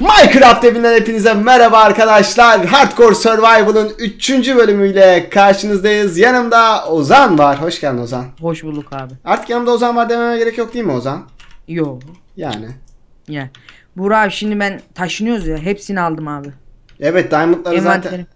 Minecraft evinden hepinize merhaba arkadaşlar. Hardcore Survival'ın 3. bölümüyle karşınızdayız. Yanımda Ozan var. Hoş geldin Ozan. Hoş bulduk abi. Artık yanımda Ozan var dememe gerek yok değil mi Ozan? Yo. Yani. Ya. Burak abi şimdi ben taşınıyoruz ya. Hepsini aldım abi. Evet Diamond'ları zaten... Envanterim.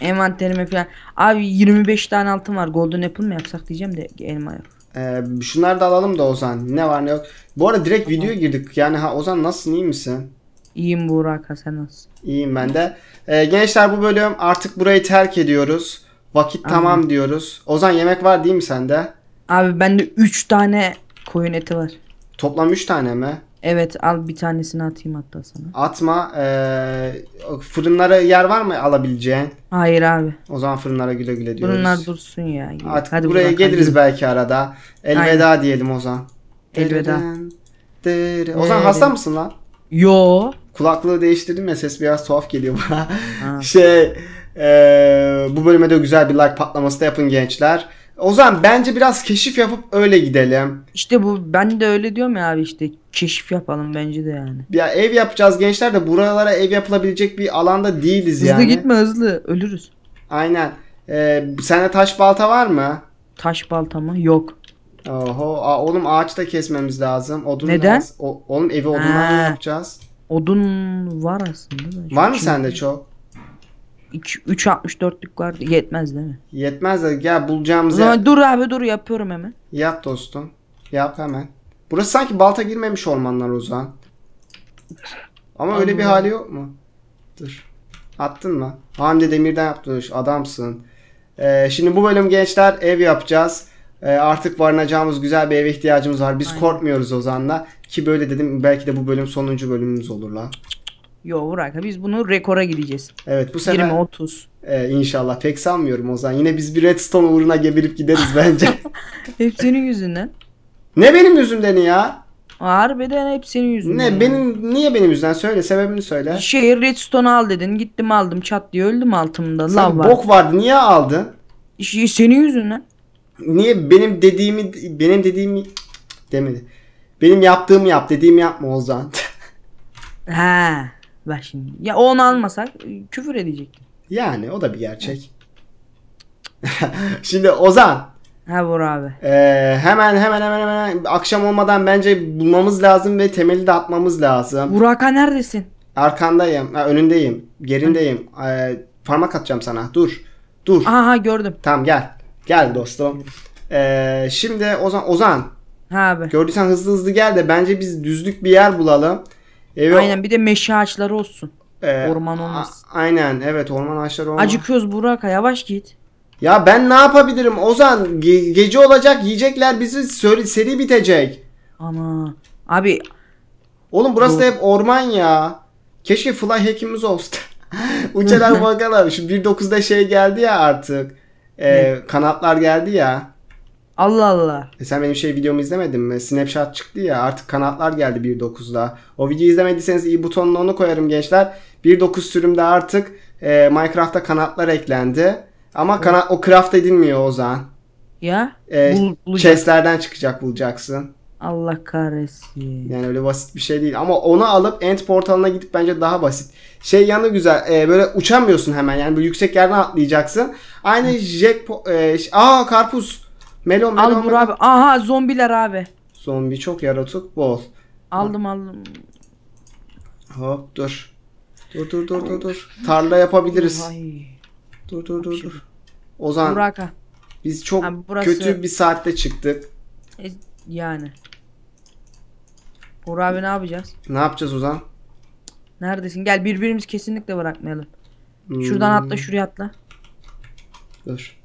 Envanterime falan. Abi 25 tane altın var. Golden Apple mı yapsak diyeceğim de elma yok. Ee, şunları da alalım da Ozan. Ne var ne yok. Bu arada direkt videoya girdik. Yani ha Ozan nasılsın iyi misin? İyiyim Burak sen nasılsın? İyiyim ben de. Ee, gençler bu bölüm artık burayı terk ediyoruz. Vakit tamam diyoruz. Ozan yemek var değil mi sende? Abi bende 3 tane koyun eti var. Toplam 3 tane mi? Evet al bir tanesini atayım hatta sana. Atma. Ee, fırınlara yer var mı alabileceğin? Hayır abi. O zaman fırınlara güle güle diyoruz. Bunlar dursun ya. Artık Hadi buraya geliriz hadi. belki arada. Elveda diyelim o zaman. Elveda. Dırı. O zaman hasta mısın lan? Yo. Kulaklığı değiştirdim ya ses biraz tuhaf geliyor bana. Ha. şey ee, bu bölüme de güzel bir like patlaması da yapın gençler. O zaman bence biraz keşif yapıp öyle gidelim. İşte bu ben de öyle diyorum ya abi işte keşif yapalım bence de yani. Ya ev yapacağız gençler de buralara ev yapılabilecek bir alanda değiliz Hızlı yani. gitme hızlı ölürüz. Aynen. Ee, sende taş balta var mı? Taş balta mı? Yok. Oho, a- oğlum ağaç da kesmemiz lazım. Odun Neden? lazım. O- oğlum evi odundan Ha. yapacağız. Odun var aslında da. Var mı sende çok? 3.64'lük var. Yetmez değil mi? Yetmez de gel bulacağımız yer. dur abi dur yapıyorum hemen. Yap dostum. Yap hemen. Burası sanki balta girmemiş ormanlar o zaman. Ama öyle bir hali yok mu? Dur. Attın mı? Hamdi Demir'den yaptın. Adamsın. Ee, şimdi bu bölüm gençler ev yapacağız. Ee, artık barınacağımız güzel bir eve ihtiyacımız var. Biz Aynen. korkmuyoruz Ozan'la. Ki böyle dedim belki de bu bölüm sonuncu bölümümüz olur lan. Yo bırak biz bunu rekora gideceğiz. Evet bu sefer 20 30. Ee, inşallah pek sanmıyorum Ozan. Yine biz bir redstone uğruna geberip gideriz bence. Hep senin yüzünden. Ne benim yüzümden ya? Harbiden hep senin yüzünden. Ne benim niye benim yüzümden söyle sebebini söyle. Şey redstone al dedin. Gittim aldım çat diye öldüm altımda. Sen Lav var. bok vardı niye aldın? Şey, senin yüzünden. Niye benim dediğimi benim dediğimi demedi. Benim yaptığımı yap dediğimi yapma Ozan. Ha. Bak şimdi. Ya onu almasak küfür edecektim. yani o da bir gerçek. Şimdi Ozan Ha Burak abi. eee, hemen hemen hemen hemen akşam olmadan bence bulmamız lazım ve temeli de atmamız lazım. Burak'a neredesin? Arkandayım, ha, önündeyim, gerindeyim. Eee, parmak atacağım sana. Dur. Dur. Aha gördüm. Tamam gel. Gel dostum. Eee, şimdi Ozan Ozan Ha abi. gördüysen hızlı hızlı gel de bence biz düzlük bir yer bulalım. Evi, Aynen bir de meşe ağaçları olsun. eee, orman olmasın. a- aynen evet orman ağaçları olmaz. Acıkıyoruz Burak'a yavaş git. Ya ben ne yapabilirim Ozan? Ge- gece olacak yiyecekler bizi seri, seri bitecek. Ana. Abi Oğlum burası da Yok. hep orman ya. Keşke fly hack'imiz olsun. Uçarak bakalım. Şu 1.9'da şey geldi ya artık. Ee, kanatlar geldi ya. Allah Allah. E sen benim şey videomu izlemedin mi? Snapshot çıktı ya. Artık kanatlar geldi 1.9'da. O videoyu izlemediyseniz iyi butonuna onu koyarım gençler. 1.9 sürümde artık e, Minecraft'ta kanatlar eklendi. Ama kanat o craft edilmiyor Ozan. Ya. E, Bul- chestlerden çıkacak bulacaksın. Allah kahretsin. Yani öyle basit bir şey değil. Ama onu alıp end portalına gidip bence daha basit. Şey yanı güzel. e, böyle uçamıyorsun hemen. Yani böyle yüksek yerden atlayacaksın. Aynı po- E, aa karpuz. Melon melon. Al melon. Abi. Aha zombiler abi. Zombi çok yaratık bol. Aldım aldım. Hop dur. Dur dur dur dur dur. Tarla yapabiliriz. Ay. Dur dur dur dur. Ozan Burak'a. biz çok Abi burası- kötü bir saatte çıktık. E, yani. Burak abi ne yapacağız? Ne yapacağız Ozan? Neredesin? Gel birbirimizi kesinlikle bırakmayalım. Hmm, Şuradan atla şuraya atla. Dur.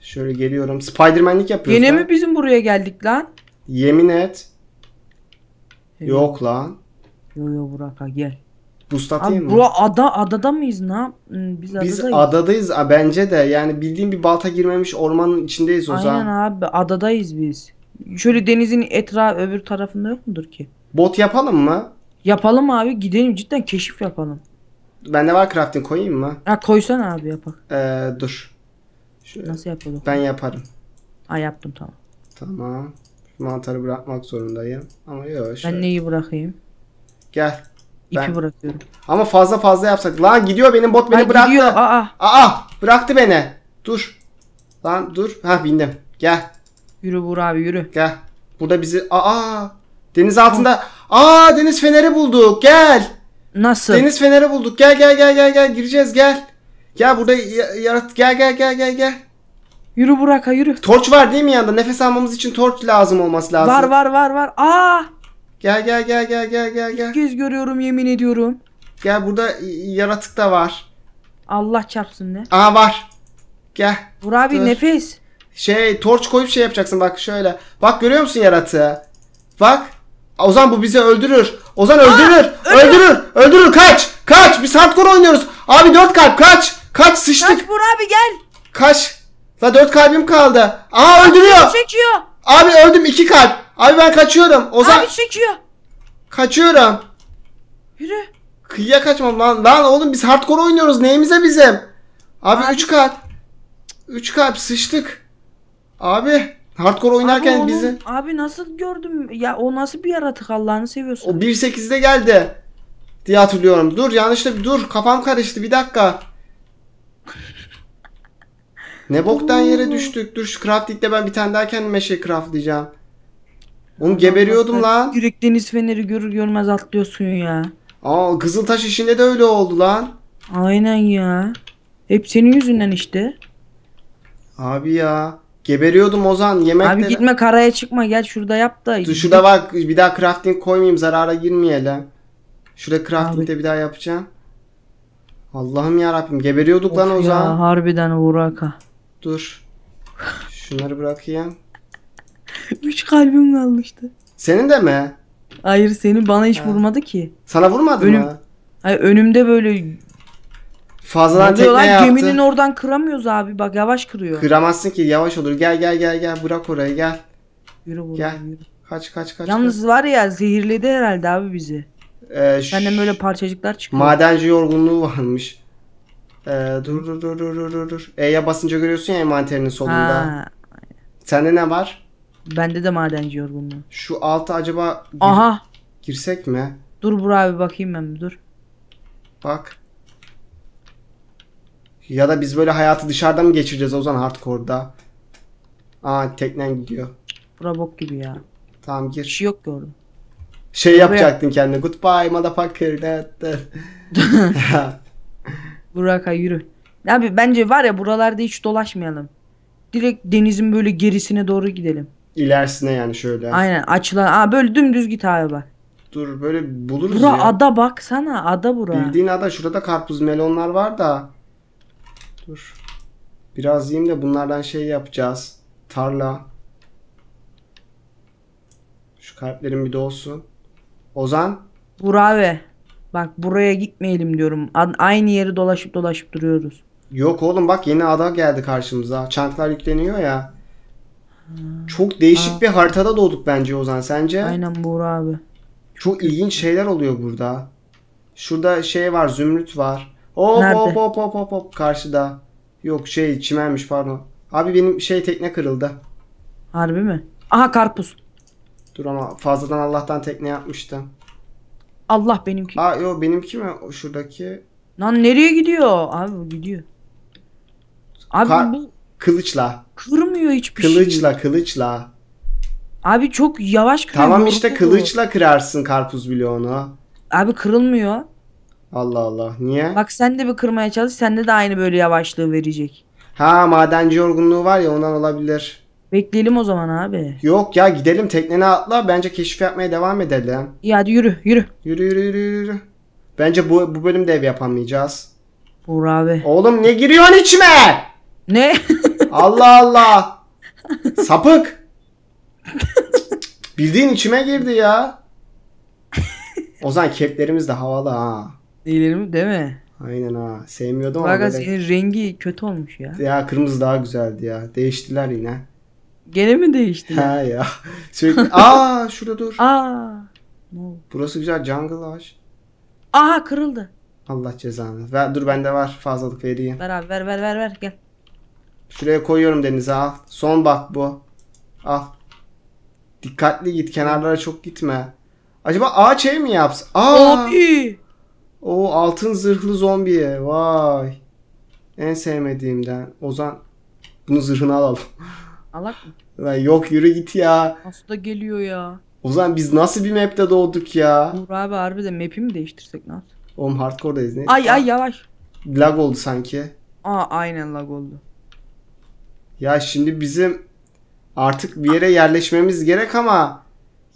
Şöyle geliyorum. Spiderman'lik yapıyoruz. Yine lan. mi bizim buraya geldik lan? Yemin et. Yok lan. Yo yo Burak gel. Boost atayım Abi mı? bura ada adada mıyız? Ne Biz adadayız. Biz adadayız a, bence de. Yani bildiğin bir balta girmemiş ormanın içindeyiz o Aynen zaman. abi adadayız biz. Şöyle denizin etrafı öbür tarafında yok mudur ki? Bot yapalım mı? Yapalım abi gidelim cidden keşif yapalım. Bende var crafting koyayım mı? Ha koysana abi yapak. Ee, dur. Şöyle. Nasıl yapalım? Ben yaparım. Ha yaptım tamam. Tamam. Mantarı bırakmak zorundayım. Ama yok. şöyle. Ben neyi bırakayım? Gel. İpi Ben- bırakıyorum. Ama fazla fazla yapsak. Lan gidiyor benim bot beni Ha, bıraktı. gidiyor. Aa Aa bıraktı beni. Dur. Lan dur. Ha bindim. Gel. yürü Buğra abi yürü. Gel. Burada bizi aa deniz altında. Aa deniz feneri bulduk. Gel. Nasıl? Deniz feneri bulduk. Gel gel gel gel gel gireceğiz gel. Gel burada ya- yarat gel gel gel gel gel. Yürü Burak'a yürü. Torç var değil mi yanında? Nefes almamız için torç lazım olması lazım. Var var var var. Aa! Gel gel gel gel gel gel gel. İlk kez görüyorum yemin ediyorum. Gel burada yaratık da var. Allah çarpsın ne? Aa var. Gel. Buğra abi Dur. nefes. Şey torç koyup şey yapacaksın bak şöyle. Bak görüyor musun yaratığı? Bak. Ozan bu bizi öldürür. Ozan öldürür. öldürür. Öldürür. Kaç. Kaç. Biz hardcore oynuyoruz. Abi dört kalp kaç. Kaç sıçtık. Kaç Buğra abi gel. Kaç. La dört kalbim kaldı. Aa öldürüyor. Çekiyor. Abi öldüm iki kalp. Abi ben kaçıyorum. Ozan Abi çekiyor. kaçıyorum. Yürü. Kıyıya kaçmam lan. Lan oğlum biz hardcore oynuyoruz. Neyimize bizim? Abi, Abi- üç kalp. Üç kalp sıçtık. Abi hardcore oynarken abi, onun- bizi Abi nasıl gördüm? Ya o nasıl bir yaratık Allah'ını seviyorsun. o 1.8'de geldi diye hatırlıyorum. Dur yanlışta bir dur kafam karıştı bir dakika. Ne boktan yere düştük. Dur şu crafting'de ben bir tane daha kendime şey craftlayacağım. Onu geberiyordum lan. Direkt deniz feneri görür görmez atlıyorsun ya. Aa Kızıltaş işinde de öyle oldu lan. Aynen ya. Hep senin yüzünden işte. Abi ya. Geberiyordum Ozan. Yemekte... Abi gitme karaya çıkma gel şurada yap da. Dur şurada bak bir daha crafting koymayayım zarara girmeyelim. Şurada crafting'de bir daha yapacağım. Allah'ım ya Rabbim geberiyorduk lan Of Ozan. Ya harbiden Burak'a. Dur. Şunları bırakayım. Üç kalbim kaldı işte. Senin de mi? Hayır seni bana hiç vurmadı ki. Sana vurmadı Önüm- mı? Hayır önümde böyle Fazladan tekne lan yaptı. geminin oradan kıramıyoruz abi bak yavaş kırıyor. Kıramazsın ki yavaş olur. Gel gel gel gel bırak orayı gel. Yürü Burak Gel. yürü. Kaç kaç kaç. Yalnız var ya zehirledi herhalde abi bizi. kaç. Ee, ş- Senden böyle parçacıklar çıkıyor. Madenci yorgunluğu varmış. Ee, dur dur dur dur dur dur. E'ye basınca görüyorsun ya envanterinin solunda. ha, Sende ne var? Bende de madenci yorgunluğu. Şu altı acaba gir- Aha. girsek mi? Dur Burak abi bakayım ben bir dur. Bak. Ya da biz böyle hayatı dışarıda mı geçireceğiz o zaman hardcore'da? Aa teknen gidiyor. Bura bok gibi ya. Tamam Bir gir. şey yok gördüm. Şey yapacaktın kendine. Goodbye motherfucker. Dat, dat. Burak'a yürü. Abi bence var ya buralarda hiç dolaşmayalım. Direkt denizin böyle gerisine doğru gidelim. İlerisine yani şöyle. Aynen açılan. Aa böyle dümdüz git abi bak. Dur böyle buluruz Bura ya. ada baksana ada bura. Bildiğin ada şurada karpuz melonlar var da. Dur. Biraz yiyeyim de bunlardan şey yapacağız. Tarla. Şu kalplerin bir de olsun. Ozan. Burak abi. Bak buraya gitmeyelim diyorum. Aynı yeri dolaşıp dolaşıp duruyoruz. Yok oğlum bak yeni ada geldi karşımıza. Çanklar yükleniyor ya. Çok değişik bir haritada doğduk bence Ozan. Sence? Aynen Burak abi. Çok ilginç şeyler oluyor burada. Şurada şey var, zümrüt var. Hop Nerede? hop hop hop hop hop karşıda. Yok şey çimenmiş pardon. Abi benim şey tekne kırıldı. Harbi mi? Aha karpuz. Dur ama fazladan Allah'tan tekne yapmıştım. Allah benimki. Aa yok benimki mi? Şuradaki. Lan nereye gidiyor? Abi bu gidiyor. Abi Kar- bu Kılıçla. kırmıyor hiçbir şey. Kılıçla kılıçla. Abi çok yavaş kırıyor. Tamam işte yorgun bu. kılıçla kırarsın karpuz bloğunu. Abi kırılmıyor. Allah Allah. Niye? Bak sen de bir kırmaya çalış. Sende de aynı böyle yavaşlığı verecek. Ha madenci yorgunluğu var ya ondan olabilir. Bekleyelim o zaman abi. Yok ya gidelim teknene atla. Bence keşif yapmaya devam edelim. İyi hadi yürü yürü. Yürü yürü yürü yürü. Bence bu, bu bölümde ev yapamayacağız. Buğra abi. Oğlum ne giriyorsun içime? Ne? Allah Allah. Sapık. Bildiğin içime girdi ya. Ozan keplerimiz de havalı ha. Değilim değil mi? Aynen ha. Sevmiyordum ama Bak böyle. senin rengi kötü olmuş ya. Ya kırmızı daha güzeldi ya. Değiştiler yine. Gene mi değişti? Ha ya. Sürekli. Aa şurada dur. Aa. Ne oldu? Burası güzel jungle var. Aha kırıldı. Allah cezanı. Ver, dur bende var fazlalık vereyim. Ver abi ver ver ver ver gel. Şuraya koyuyorum denize al. Son bak bu. Al. Dikkatli git kenarlara çok gitme. Acaba ağaç ev mi yapsın? Aa! Abi. O altın zırhlı zombi. Vay. En sevmediğimden. Ozan bunu zırhını alalım. Alak mı? Lan yok yürü git ya. Nasıl da geliyor ya. Ozan biz nasıl bir map'te doğduk ya? Uğur abi harbiden map'i mi değiştirsek ne yapsın? Oğlum hardcore'dayız ne? Ay ay yavaş. Lag oldu sanki. Aa aynen lag oldu. Ya şimdi bizim artık bir yere yerleşmemiz gerek ama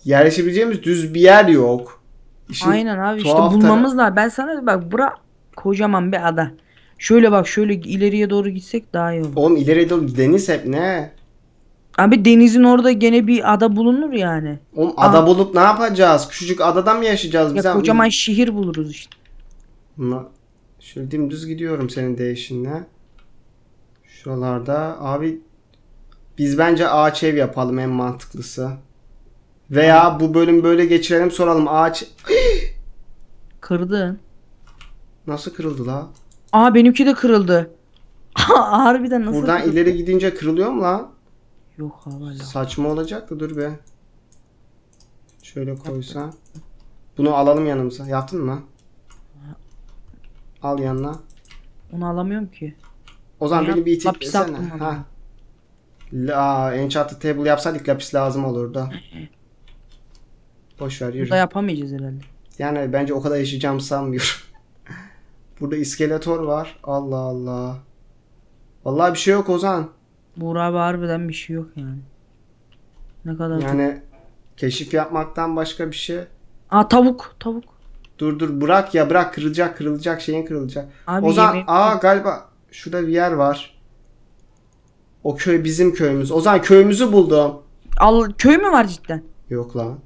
yerleşebileceğimiz düz bir yer yok. İşin Aynen abi işte bulmamız lazım. Ben sana bak bura kocaman bir ada. Şöyle bak şöyle ileriye doğru gitsek daha iyi olur. Oğlum ileriye doğru deniz hep ne? Abi denizin orada gene bir ada bulunur yani. Oğlum ada bulup ne yapacağız? Küçücük adada mı yaşayacağız? Ya Biz kocaman şehir buluruz işte. Ama şöyle dimdüz gidiyorum senin değişinle. Şuralarda abi biz bence ağaç ev yapalım en mantıklısı. Veya bu bölüm böyle geçirelim soralım ağaç Kırdın. nasıl kırıldı la? Aa benimki de kırıldı. Harbiden nasıl Buradan kırıldı? ileri gidince kırılıyor mu lan? Yok hala. Saçma olacak da dur be. Şöyle koysan. Bunu alalım yanımıza. Yaptın mı? Al yanına. Onu alamıyorum ki. O zaman Ya, beni bir itiklesene. attım Ha. La, enchanted table yapsaydık lapis lazım olurdu. Boş ver yürü. Burada yapamayacağız herhalde. Yani bence o kadar yaşayacağımı sanmıyorum. Burada iskeletor var. Allah Allah. Vallahi bir şey yok Ozan. Buğra abi harbiden bir şey yok yani. Ne kadar Yani keşif yapmaktan başka bir şey. Aa tavuk tavuk. Dur dur bırak ya bırak kırılacak kırılacak şeyin kırılacak. Abi Ozan aa galiba şurada bir yer var. O köy bizim köyümüz. Ozan köyümüzü buldum. Al köy mü var cidden? Yok lan.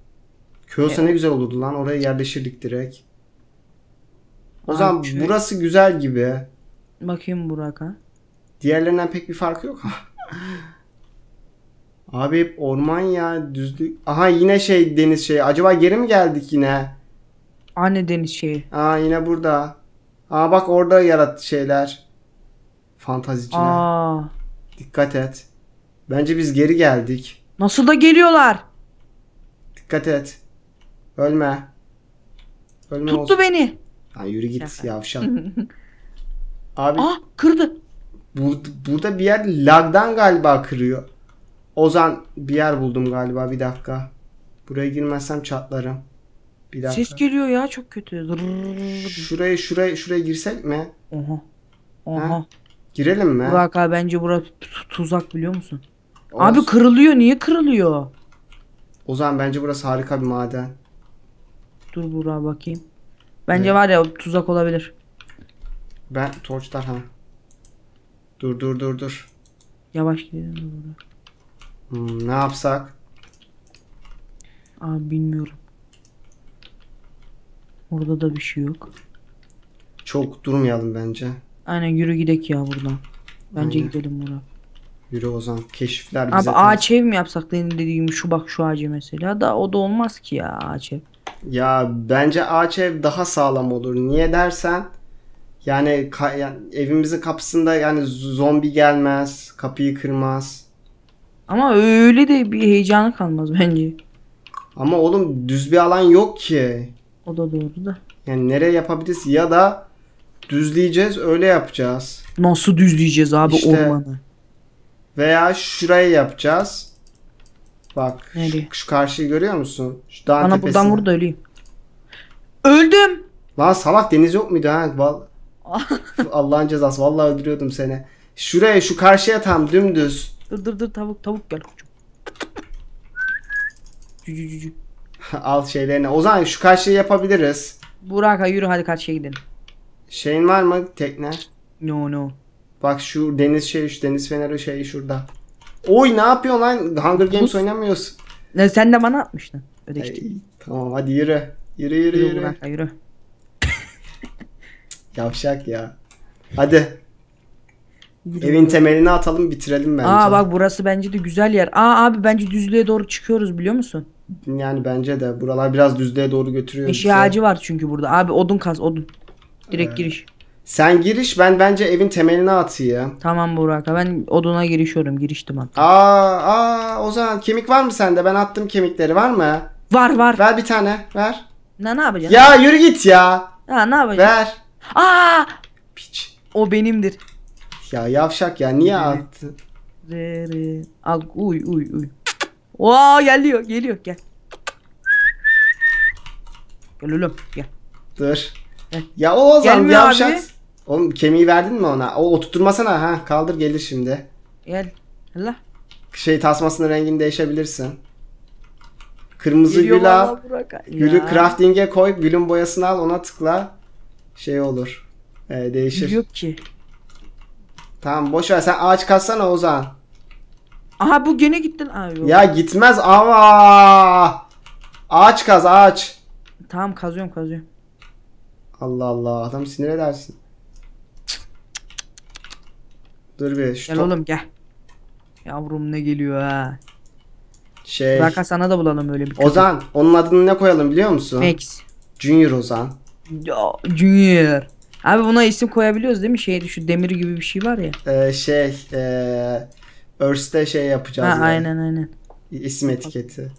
Köy olsa ne güzel olurdu lan. Oraya yerleşirdik direkt. Ozan Abi köy- burası güzel gibi. Bakayım Burak ha. Diğerlerinden pek bir farkı yok. Abi hep orman ya düzlük. Aha yine şey deniz şey. Acaba geri mi geldik yine? Anne deniz şeyi. Aa yine burada. Aa bak orada yarat şeyler. Fantaziciler. Aa. Dikkat et. Bence biz geri geldik. Nasıl da geliyorlar. Dikkat et. Ölme. Ölme Tuttu olsun. beni. Ha, yürü git Şaka. yavşak. Abi Aa kırdı. bur- burada bir yer lagdan galiba kırıyor. Ozan bir yer buldum galiba bir dakika. Buraya girmezsem çatlarım. Bir dakika. Ses geliyor ya çok kötü. Şuraya şuraya şuraya girsek mi? Oha. Oha. Ha? Girelim mi? Burak abi bence burası tu- tuzak biliyor musun? Olsun. Abi kırılıyor. Niye kırılıyor? Ozan bence burası harika bir maden. Dur Burak'a bakayım. Bence var ya tuzak olabilir. Ben torçlar ha. Dur dur dur dur. Yavaş gidelim de Burak. Hmm, ne yapsak? Abi bilmiyorum. Orada da bir şey yok. Çok durmayalım bence. Aynen yürü gidek ya buradan. Bence Aynen. gidelim Burak. Yürü Ozan. Keşifler Abi bize ağaç ev mi yapsak benim dediğim şu bak şu ağacı mesela da o da olmaz ki ya ağaç ev. Ya bence ağaç ev daha sağlam olur. Niye dersen yani, ka- yani evimizin kapısında yani zombi gelmez, kapıyı kırmaz. Ama öyle de bir heyecanı kalmaz bence. Ama oğlum düz bir alan yok ki. O da doğru da. Yani nereye yapabiliriz ya da düzleyeceğiz öyle yapacağız. Nasıl düzleyeceğiz abi İşte. ormanı? Veya şuraya yapacağız. Bak şu, Nereye? şu karşıyı görüyor musun? Şu dağın Bana tepesine. buradan vur da öleyim. Öldüm. Lan salak deniz yok muydu ha? Val- Allah'ın cezası. Vallahi öldürüyordum seni. Şuraya şu karşıya tam dümdüz. Dur dur dur tavuk tavuk gel koçum. Cücü cücü. Al şeylerini. O zaman şu karşıyı yapabiliriz. Burak'a yürü hadi karşıya gidelim. Şeyin var mı tekne? No no. Bak şu deniz şey şu deniz feneri şeyi şurada. Oy ne yapıyorsun lan? Hunger Games oynamıyorsun. Ne sen de bana atmıştın. Ödeki. Ey, tamam hadi yürü. Yürü yürü Yürü yürü. Yürü. Yavşak ya. Hadi. Evin temelini atalım bitirelim bence. Aa bak burası bence de güzel yer. Aa abi bence düzlüğe doğru çıkıyoruz biliyor musun? Yani bence de buralar biraz düzlüğe doğru götürüyor. Bizi. ağacı var çünkü burada. Abi odun kaz odun. Direkt giriş. Sen giriş ben bence evin temelini atayım. Tamam Burak abi, ben oduna girişiyorum. Giriştim hatta. Aa, aa Ozan kemik var mı sende? Ben attım kemikleri var mı? Var var. Ver bir tane ver. Ne ne yapacaksın? Ya yürü git ya. Ha ne yapacaksın? Ver. Aa! Piç. O benimdir. Ya yavşak ya niye Evet. attın? Re re. Al uy uy uy. Oo geliyor geliyor gel. Gel oğlum gel. Dur. Ya o Ozan Gelmiyor yavşak. abi. Oğlum kemiği verdin mi ona? O oturtturmasana ha. Kaldır gelir şimdi. Gel. Allah. Şey tasmasının rengini değişebilirsin. Kırmızı Geliyor gül al. Gülü Ya. crafting'e koy. Gülün boyasını al ona tıkla. Şey olur. Ee, değişir. Yok ki. Tamam boş ver sen ağaç katsana Ozan. Aha bu gene gittin abi. yok. Ya gitmez ama. Ağaç kaz ağaç. Tamam kazıyorum kazıyorum. Allah Allah adam sinir edersin. Dur bir şu Gel top- oğlum gel. Yavrum ne geliyor ha. şey. Burak abi, sana da bulalım öyle bir köpek. Ozan onun adını ne koyalım biliyor musun? Max. Junior Ozan. Ya, Junior. Abi buna isim koyabiliyoruz değil mi? Şeyde şu demir gibi bir şey var ya. Ee, şey ee, Earth'te şey yapacağız. Ha ya. aynen aynen. İsim etiketi.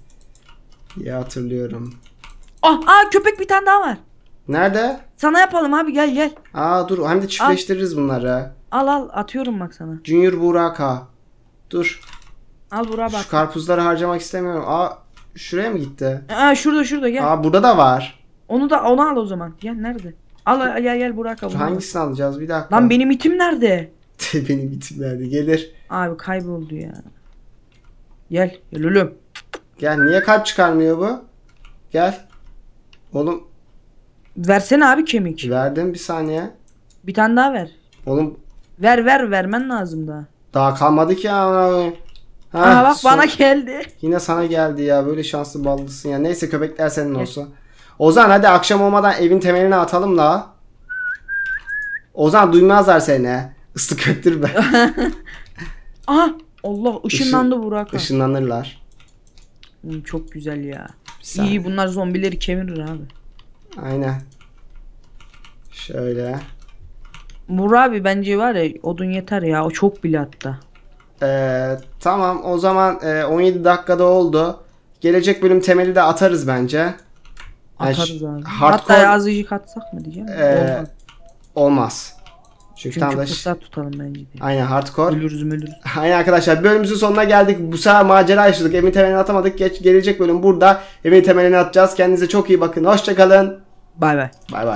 Ya hatırlıyorum. Ah, aa köpek bir tane daha var. Nerede? Sana yapalım abi gel gel. Aa dur hem de çiftleştiririz bunları. Al al atıyorum bak sana. Junior Buraka. Dur. Al Burak bak. Şu karpuzları harcamak istemiyorum. Aa şuraya mı gitti? Aa şurada şurada gel. Aa burada da var. Onu da onu al o zaman. Gel nerede? Al al, gel gel Burak abi. bunu al. Hangisini alacağız? Bir dakika. Lan benim itim nerede? benim itim nerede? Gelir. Abi kayboldu ya. Gel gel oğlum. Gel niye kalp çıkarmıyor bu? Gel. Oğlum Versene abi kemik. verdim bir saniye. Bir tane daha ver. Oğlum Ver ver vermen lazım daha. daha kalmadı ki ya. Ha, Aha bak son- bana geldi. Yine sana geldi ya. Böyle şanslı ballısın ya. Neyse köpekler senin olsun. Ozan hadi akşam olmadan evin temelini atalım da. Ozan duymazlar seni. Islık öttürme. Aha Allah ışınlandı Burak abi. Işınlanırlar. Çok güzel ya. Bir saniye. İyi bunlar zombileri kemirir abi. Aynen. Şöyle. Burak abi bence var ya odun yeter ya. O çok bile hatta. Ee, tamam o zaman e, 17 dakikada oldu. Gelecek bölüm temeli de atarız bence. Yani Atarız ş- abi. hardcore- Hatta azıcık atsak mı diyeceğim. Ee, Olmaz. Olmaz. Çünkü, Çünkü tam da fırsat tutalım bence de. aynen hardcore. Ölürüz ölürüz. Aynen arkadaşlar bölümümüzün sonuna geldik. Bu sefer macera yaşadık. Evin temelini atamadık. Geç, gelecek bölüm burada. Evin temelini atacağız. Kendinize çok iyi bakın. Hoşçakalın. Bye bye. Bye bye.